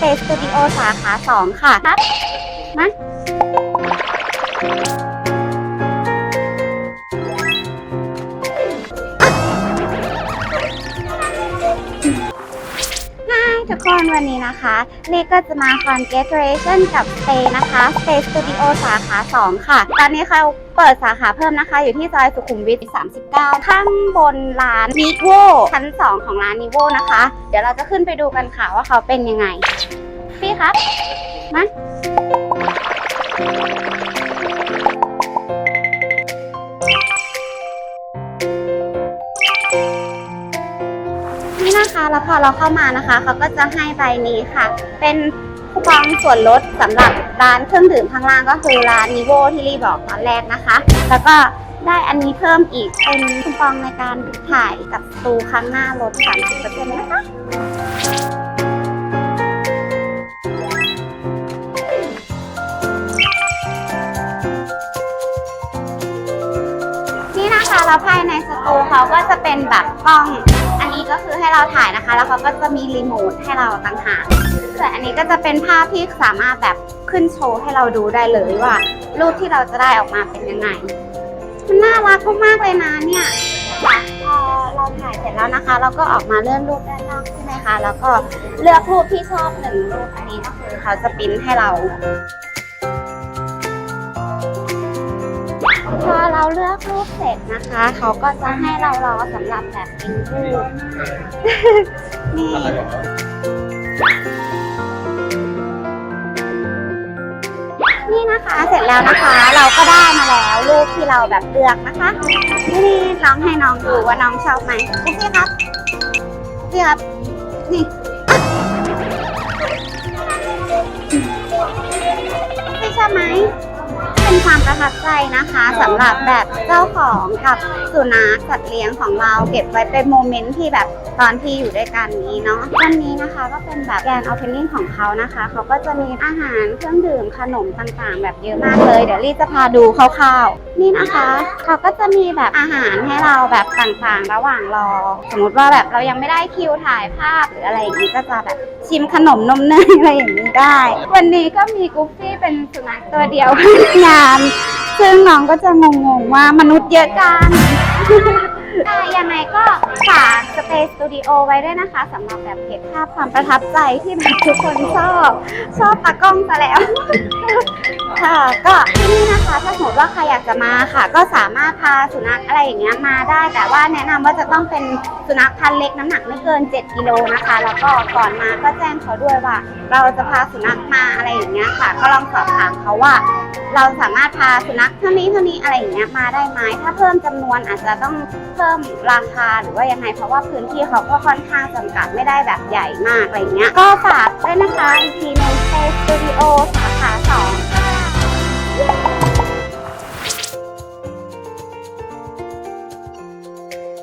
เฟสตูดิโอสาขาสองค่ะครับมา ทุกคนวันนี้นะคะเลก็จะมาคอนเกตเรชั่นกับเฟย์นะคะ Stay Studio สาขา 2 ค่ะ ตอนนี้เขาเปิดสาขาเพิ่มนะคะ อยู่ที่ซอยสุขุมวิท 39 ข้างบนร้านนิโวชั้น 2 ของร้านนิโวนะคะ เดี๋ยวเราจะขึ้นไปดูกันค่ะว่าเขาเป็นยังไง พี่ครับ มา แล้วพอเราเข้ามานะคะเขาก็จะให้ใบนี้ค่ะ เป็นคูปองส่วนลดสำหรับร้านเครื่องดื่มข้างล่างก็คือร้านนิโวที่รีบอกตอนแรกนะคะ แล้วก็ได้อันนี้เพิ่มอีกเป็นคูปองในการถ่ายกับตูครั้งหน้าลด 30%นะคะนี่นะคะแล้วภายใน ตูเขาก็จะเป็นแบบกล้อง อันนี้ก็คือให้เราถ่ายนะคะ แล้วเขาก็จะมีรีโมทให้เราต่างหากส่วนอันนี้ก็จะเป็นภาพที่สามารถแบบขึ้นโชว์ให้เราดูได้เลยว่า รูปที่เราจะได้ออกมาเป็นยังไง มันน่ารักมากๆเลยนะเนี่ยพอเราถ่ายเสร็จแล้วนะคะ เราก็ออกมาเลื่อนรูปด้านนอกใช่ไหมคะ แล้วก็เลือกรูปที่ชอบหนึ่งรูปอันนี้ก็คือเขาจะปริ้นให้เรา ปเสร็จนะคะ เขาก็จะให้เรารอสำหรับแบบปริ้นรูปนี่นี่นะคะเสร็จแล้วนะคะ เราก็ได้มาแล้วรูปที่เราแบบเลือกนะคะ นี่ลองให้น้องดูว่าน้องชอบไหมโอเคครับพี่ครับนี่พี่ชอบไหม ความประทับใจนะคะสำหรับแบบเจ้าของกับสุนัขสัตว์เลี้ยงของเราเก็บไว้เป็นโมเมนต์ที่แบบตอนที่อยู่ด้วยกันนี้เนาะวันนี้นะคะก็เป็นแบบแกนโอเพนนิ่งของเขานะคะเขาก็จะมีอาหารเครื่องดื่มขนมต่างๆ แบบเยอะมากเลยเดี๋ยวรีจะพาดูคร่าวๆนี่นะคะเขาก็จะมีแบบอาหารให้เราแบบต่างๆ ระหว่างรอ สมมติว่าแบบเรายังไม่ได้คิวถ่ายภาพหรืออะไรอย่างนี้ก็จะแบบชิมขนมนมเนยอะไรอย่างนี้ได้ วันนี้ก็มีกุ๊ฟฟี่เป็นสุนัขตัวเดียวงานซึ่งน้องก็จะงงๆว่ามนุษย์เยอะจังอะยังไงก็ฝาก Space Studio ไว้ด้วยนะคะสำหรับแบบเก็บภาพความประทับใจที่แบบทุกคนชอบ ชอบตากล้องซะแล้ว ค่ะก็ที่นี่นะคะถ้าสมมติว่าใครอยากจะมาค่ะ ก็สามารถพาสุนัขอะไรอย่างเงี้ยมาได้ แต่ว่าแนะนำว่าจะต้องเป็นสุนัขพันธุ์เล็กน้ำหนักไม่เกิน 7กิโลนะคะ แล้วก็ก่อนมาก็แจ้งเขาด้วยว่า เราจะพาสุนัขมาอะไรอย่างเงี้ยค่ะ ก็ลองสอบถามเขาว่า เราสามารถพาสุนัขเท่านี้เท่านี้อะไรอย่างเงี้ยมาได้ไหมถ้าเพิ่มจำนวนอาจจะต้องเพิ่มราคาหรือว่ายังไงเพราะว่าพื้นที่เขาก็ค่อนข้างจำกัดไม่ได้แบบใหญ่มากอะไรเงี้ย ก็ฝากด้วยนะคะอีกทีหนึง Space Studio สาขา2